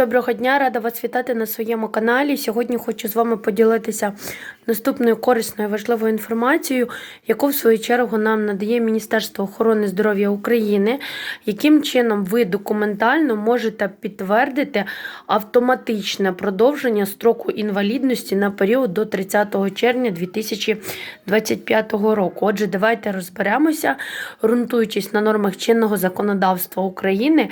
Доброго дня, рада вас вітати на своєму каналі. Сьогодні хочу з вами поділитися наступною корисною важливою інформацією, яку в свою чергу нам надає Міністерство охорони здоров'я України, яким чином ви документально можете підтвердити автоматичне продовження строку інвалідності на період до 30 червня 2025 року. Отже, давайте розберемося, ґрунтуючись на нормах чинного законодавства України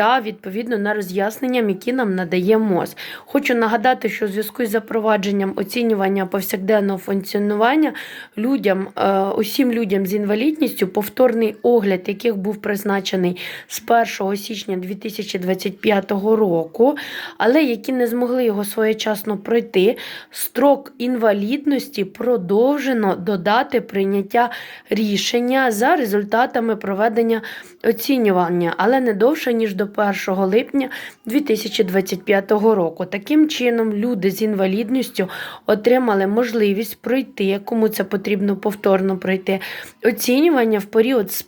та відповідно на роз'ясненням, які нам надає МОЗ. Хочу нагадати, що у зв'язку з запровадженням оцінювання повсякденного функціонування людям, е, усім людям з інвалідністю, повторний огляд, яких був призначений з 1 січня 2025 року, але які не змогли його своєчасно пройти, строк інвалідності продовжено додати прийняття рішення за результатами проведення оцінювання, але не довше ніж до 1 липня 2025 року. Таким чином, люди з інвалідністю отримали можливість пройти, кому це потрібно повторно пройти, оцінювання в період з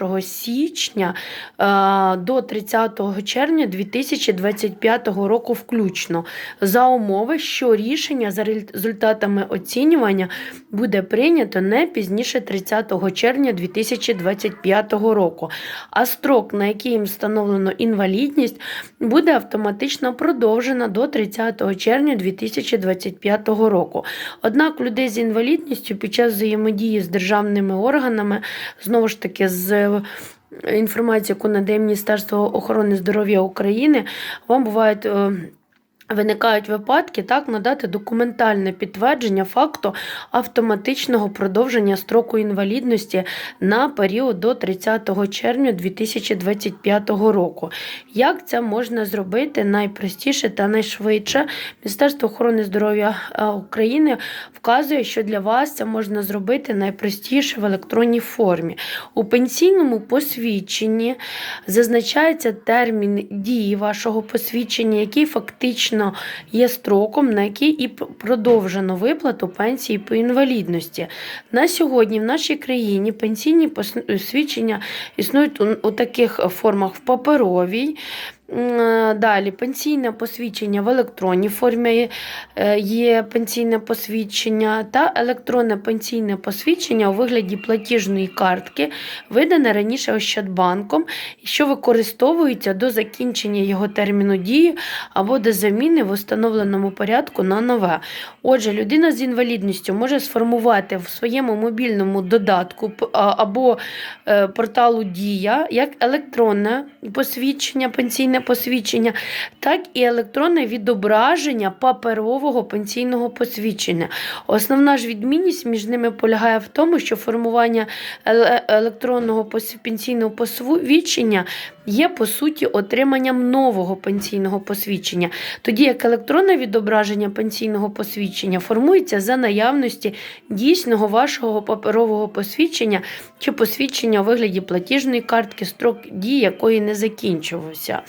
1 січня е, до 30 червня 2025 року включно, за умови, що рішення за результатами оцінювання буде прийнято не пізніше 30 червня 2025 року, а строк, на який їм встановлено інвалідність, буде автоматично продовжена до 30 червня 2025 року. Однак людей з інвалідністю під час взаємодії з державними органами, знову ж таки, з інформації, яку надає Міністерство охорони здоров'я України, вам бувають. Виникають випадки, так, надати документальне підтвердження факту автоматичного продовження строку інвалідності на період до 30 червня 2025 року. Як це можна зробити найпростіше та найшвидше? Міністерство охорони здоров'я е, України вказує, що для вас це можна зробити найпростіше в електронній формі. У пенсійному посвідченні зазначається термін дії вашого посвідчення, який фактично є строком, на який і продовжено виплату пенсії по інвалідності. На сьогодні в нашій країні пенсійні посвідчення існують у таких формах в паперовій. М, Далі пенсійне посвідчення в електронній формі е, є пенсійне посвідчення та електронне пенсійне посвідчення у вигляді платіжної картки, видане раніше Ощадбанком, що використовується до закінчення його терміну дії або до заміни в установленому порядку на нове. Отже, людина з інвалідністю може сформувати в своєму мобільному додатку або е, порталу Дія як електронне посвідчення, пенсійне посвідчення, так і електронне відображення паперового пенсійного посвідчення. Основна ж відмінність між ними полягає в тому, що формування електронного пенсійного посвідчення є по суті отриманням нового пенсійного посвідчення, тоді як електронне відображення пенсійного посвідчення формується за наявності дійсного вашого паперового посвідчення чи посвідчення у вигляді платіжної картки, строк дії якої не закінчувався.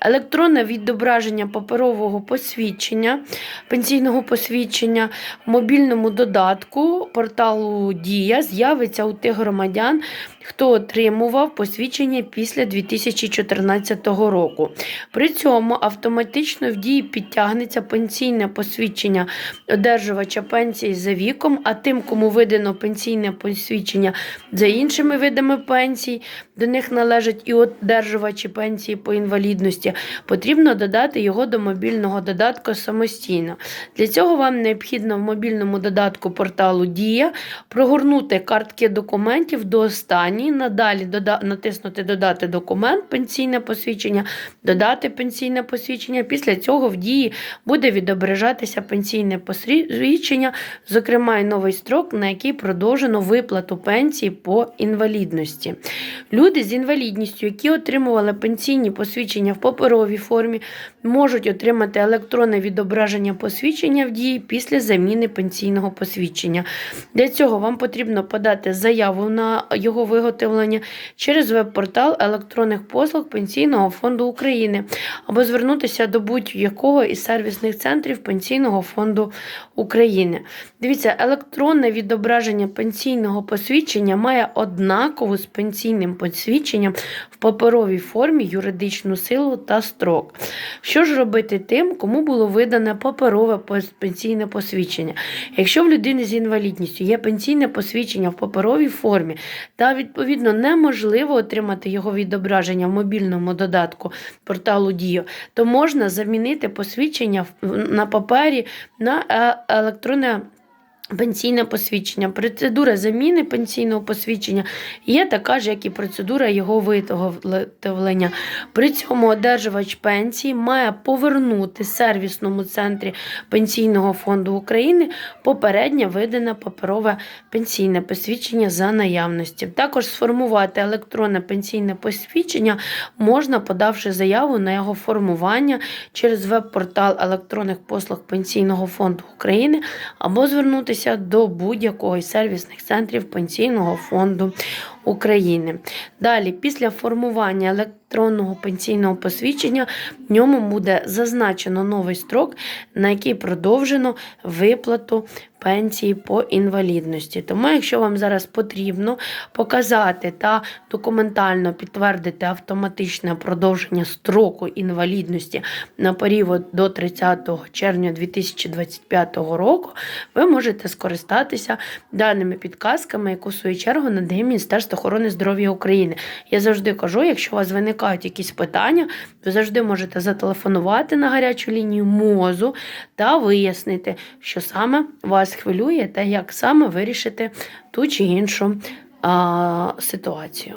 Електронне відображення паперового посвідчення, пенсійного посвідчення в мобільному додатку порталу Дія з'явиться у тих громадян, хто отримував посвідчення після 2014 року. При цьому автоматично в дії підтягнеться пенсійне посвідчення одержувача пенсії за віком, а тим, кому видано пенсійне посвідчення за іншими видами пенсій, до них належать і одержувачі пенсії по інвалідності, потрібно додати його до мобільного додатку самостійно. Для цього вам необхідно в мобільному додатку порталу Дія прогорнути картки документів до останньої, надалі дода- натиснути Додати документ, пенсійне посвідчення, додати пенсійне посвідчення. Після цього в дії буде відображатися пенсійне посвідчення, зокрема і новий строк, на який продовжено виплату пенсії по інвалідності. Люди з інвалідністю, які отримували пенсійні посвідчення в паперовій формі, можуть отримати електронне відображення посвідчення в дії після заміни пенсійного посвідчення. Для цього вам потрібно подати заяву на його виготовлення через веб-портал електронних послуг Пенсійного фонду України або звернутися до будь-якого із сервісних центрів Пенсійного фонду України. Дивіться, електронне відображення пенсійного посвідчення має однакову з пенсійним посвідченням в паперовій формі юридичну силу та строк. Що ж робити тим, кому було видане паперове пенсійне посвідчення? Якщо в людини з інвалідністю є пенсійне посвідчення в паперовій формі, та відповідно неможливо отримати його відображення в мобільному додатку порталу Діо, то можна замінити посвідчення на папері на е, електронне. Пенсійне посвідчення. Процедура заміни пенсійного посвідчення є така ж, як і процедура його виготовлення. При цьому одержувач пенсії має повернути сервісному центрі Пенсійного фонду України попереднє видане паперове пенсійне посвідчення за наявності. Також сформувати електронне пенсійне посвідчення можна, подавши заяву на його формування через веб-портал електронних послуг Пенсійного фонду України або звернутися до будь-якого із сервісних центрів Пенсійного фонду України. Далі, після формування електронного пенсійного посвідчення, в ньому буде зазначено новий строк, на який продовжено виплату пенсії по інвалідності. Тому, якщо вам зараз потрібно показати та документально підтвердити автоматичне продовження строку інвалідності на період до 30 червня 2025 року, ви можете скористатися даними підказками, яку в свою чергу надає Міністерство охорони здоров'я України. Я завжди кажу, якщо у вас виникають якісь питання, ви завжди можете зателефонувати на гарячу лінію мозу та вияснити, що саме вас хвилює та як саме вирішити ту чи іншу а, ситуацію.